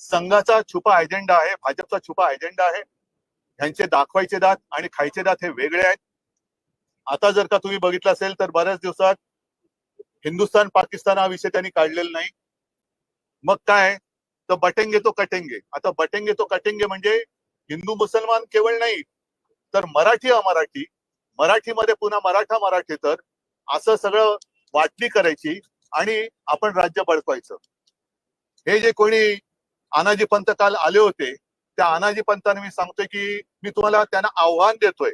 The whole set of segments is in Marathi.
संघाचा छुपा अजेंडा आहे भाजपचा छुपा अजेंडा आहे. ह्यांचे दाखवायचे दात आणि खायचे दात हे वेगळे आहेत. आता जर का तुम्ही बघितलं असेल तर बऱ्याच दिवसात हिंदुस्थान पाकिस्तान हा विषय त्यांनी काढलेला नाही. मग काय? तर बटेंगे तो कटेंगे. आता बटेंगे तो कटेंगे म्हणजे हिंदू मुसलमान केवळ नाही तर मराठी अमराठी मराठीमध्ये पुन्हा मराठा मराठी तर असं सगळं वाटणी करायची आणि आपण राज्य बळकवायचं. हे जे कोणी अनाजी पंत काल आले होते. त्या अनाजी पंतांना मी सांगतोय की मी तुम्हाला त्यांना आव्हान देतोय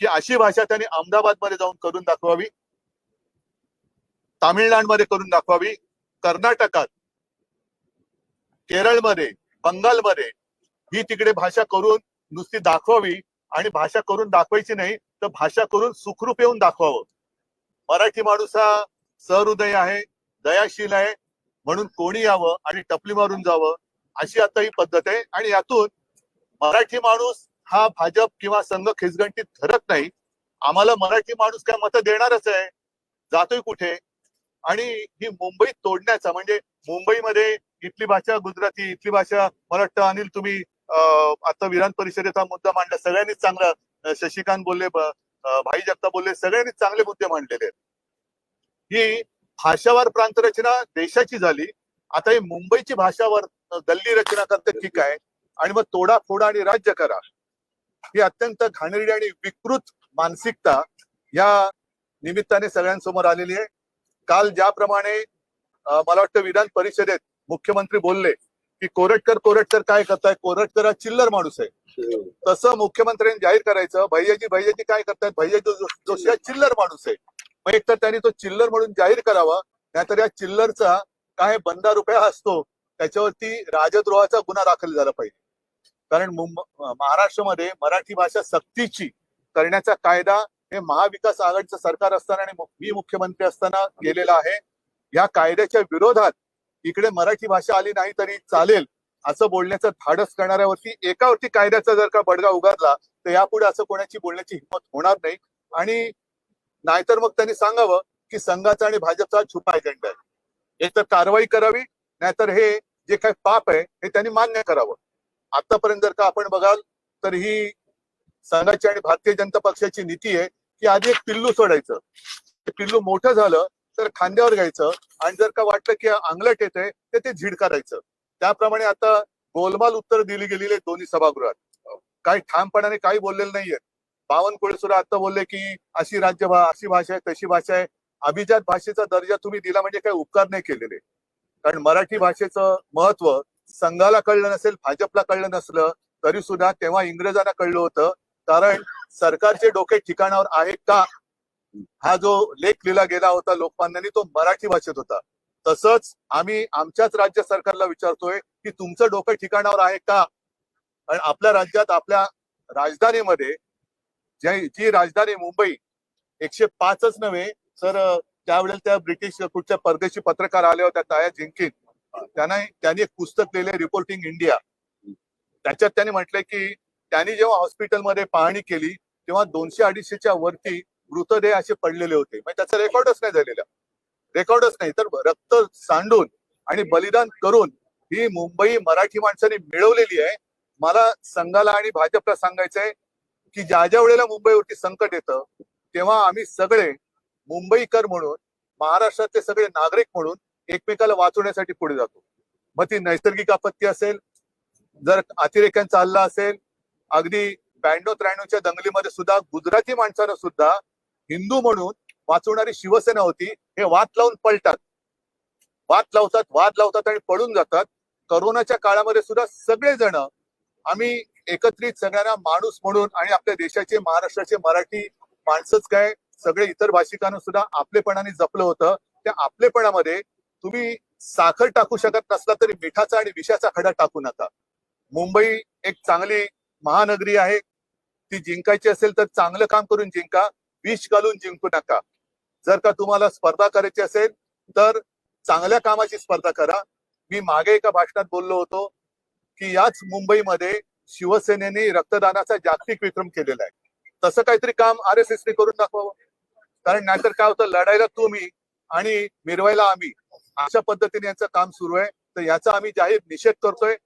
की अशी भाषा त्यांनी अहमदाबादमध्ये जाऊन करून दाखवावी. तामिळनाडूमध्ये करून दाखवावी. कर्नाटकात केरळमध्ये बंगालमध्ये ही तिकडे भाषा करून नुसती दाखवावी आणि भाषा करून दाखवायची नाही तर भाषा करून सुखरूप येऊन दाखवावं. मराठी माणूस हा सहृदय आहे दयाशील आहे म्हणून कोणी यावं आणि टपली मारून जावं अशी आता ही पद्धत आहे. आणि यातून मराठी माणूस हा भाजप किंवा संघ खिचगंटीत धरत नाही. आम्हाला मराठी माणूस काय मतं देणारच आहे. जातोय कुठे? आणि ही मुंबई तोडण्याचा म्हणजे मुंबईमध्ये इथली भाषा गुजराती इथली भाषा मला वाटतं अनिल तुम्ही अं, आता विधान परिषदेचा मुद्दा मांडला. सगळ्यांनीच चांगला शशिकांत बोलले भाई जगता बोलले सगळ्यांनीच चांगले मुद्दे मांडलेले आहेत. ही भाषावार प्रांत रचना देशाची झाली. आता ही मुंबईची भाषावर अं, गल्ली रचना करते ठीक आहे. आणि मग तोडा फोडा आणि राज्य करा. ही अत्यंत घाणेरडी आणि विकृत मानसिकता या निमित्ताने सगळ्यांसमोर आलेली आहे. काल ज्याप्रमाणे मला वाटतं विधान परिषदेत मुख्यमंत्री बोलले की कोरटकर कोरटकर काय करताय? कोरटकर हा चिल्लर माणूस आहे. तसं मुख्यमंत्र्यांनी जाहीर करायचं. भैयाजी भैयाजी काय करतायत? भैयाजी जोशी हा चिल्लर माणूस आहे. मग एकतर त्यांनी तो चिल्लर म्हणून जाहीर करावा नाहीतर या चिल्लरचा काय बंदा रुपया असतो त्याच्यावरती राजद्रोहाचा गुन्हा दाखल झाला पाहिजे. कारण महाराष्ट्रामध्ये मराठी भाषा सक्तीची करण्याचा कायदा हे महाविकास आघाडीचं सरकार असताना आणि मी मुख्यमंत्री असताना केलेला आहे. या कायद्याच्या विरोधात इकडे मराठी भाषा आली नाही तरी चालेल असं बोलण्याचं धाडस करणाऱ्यावरती एकावरती कायद्याचा जर का बडगा उगारला तर यापुढे असं कोणाची बोलण्याची हिंमत होणार नाही. आणि नाहीतर मग त्यांनी सांगावं की संघाचा आणि भाजपचा छुपा एजेंडा आहे. एक तर कारवाई करावी नाहीतर हे जे काही पाप आहे हे त्यांनी मान्य करावं. आतापर्यंत जर का आपण बघाल तर ही संघाची आणि भारतीय जनता पक्षाची नीती आहे की आधी एक पिल्लू सोडायचं. ते पिल्लू मोठं झालं तर खांद्यावर घ्यायचं आणि जर का वाटलं की अंगलट येते तर ते झीड करायचं. त्याप्रमाणे आता गोलमाल उत्तर दिली गेलेली आहे दोन्ही सभागृहात. काही ठामपणाने काही बोललेलं नाहीये. बावनकुळे सुद्धा आता बोलले की अशी राज्य अशी भाषा आहे तशी भाषा आहे. अभिजात भाषेचा दर्जा तुम्ही दिला म्हणजे काही उपकार नाही केलेले. कारण मराठी भाषेचं महत्त्व संघाला कळलं नसेल भाजपला कळलं नसलं तरी सुद्धा तेव्हा इंग्रजांना कळलं होतं. कारण सरकारचे डोके ठिकाणावर आहे का? हा जो लेख लिहिला गेला होता लोकमान्यांनी तो मराठी भाषेत होता. तसंच आम्ही आमच्याच राज्य सरकारला विचारतोय की तुमचं डोकं ठिकाणावर आहे का? आणि आपल्या राज्यात आपल्या राजधानीमध्ये जी राजधानी मुंबई एकशे पाचच नव्हे तर त्यावेळेला त्या ब्रिटिश कुठच्या परदेशी पत्रकार आल्या होत्या ताया जिंकिन. त्यांना त्यांनी एक पुस्तक लिहिले रिपोर्टिंग इंडिया त्याच्यात त्यांनी म्हटलंय की त्यांनी जेव्हा हॉस्पिटलमध्ये पाहणी केली तेव्हा दोनशे अडीचशेच्या वरती मृतदेह असे पडलेले होते. म्हणजे त्याचा रेकॉर्डच नाही झालेला. रेकॉर्डच नाही. तर रक्त सांडून आणि बलिदान करून ही मुंबई मराठी माणसांनी मिळवलेली आहे. मला संघाला आणि भाजपला सांगायचंय की ज्या ज्या वेळेला मुंबईवरती संकट येतं तेव्हा आम्ही सगळे मुंबईकर म्हणून महाराष्ट्रातले सगळे नागरिक म्हणून एकमेकाला वाचवण्यासाठी पुढे जातो. मग ती नैसर्गिक आपत्ती असेल जर अतिरेक्यांचा चालला असेल अगदी ब्याण्णव त्र्याण्णवच्या दंगलीमध्ये सुद्धा गुजराती माणसानं सुद्धा हिंदू म्हणून वाचवणारी शिवसेना होती हे वाद लावून पलटात. वाद लावतात वाद लावतात आणि पळून जातात. करोनाच्या काळामध्ये सुद्धा सगळेजण आम्ही एकत्रित सगळ्यांना माणूस म्हणून आणि आपल्या देशाचे महाराष्ट्राचे मराठी माणसंच काय सगळे इतर भाषिकांना सुद्धा आपलेपणाने जपलं होतं. त्या आपलेपणामध्ये तुम्ही साखर टाकू शकत नसला तरी मिठाचा आणि विषाचा खडा टाकू नका. मुंबई एक चांगली महानगरी आहे. ती जिंकायची असेल तर चांगलं काम करून जिंका. विष घालून जिंकू नका. जर का तुम्हाला स्पर्धा करायची असेल तर चांगल्या कामाची स्पर्धा करा. मी मागे एका भाषणात बोललो होतो की याच मुंबईमध्ये शिवसेनेने रक्तदानाचा जागतिक विक्रम केलेला आहे. तसं काहीतरी काम आर एस एसने करून दाखवावं. कारण नाहीतर काय होतं लढायला तुम्ही आणि मिरवायला आम्ही. अशा पद्धतीने यांचं काम सुरू आहे. तर याचा आम्ही जाहीर निषेध करतोय.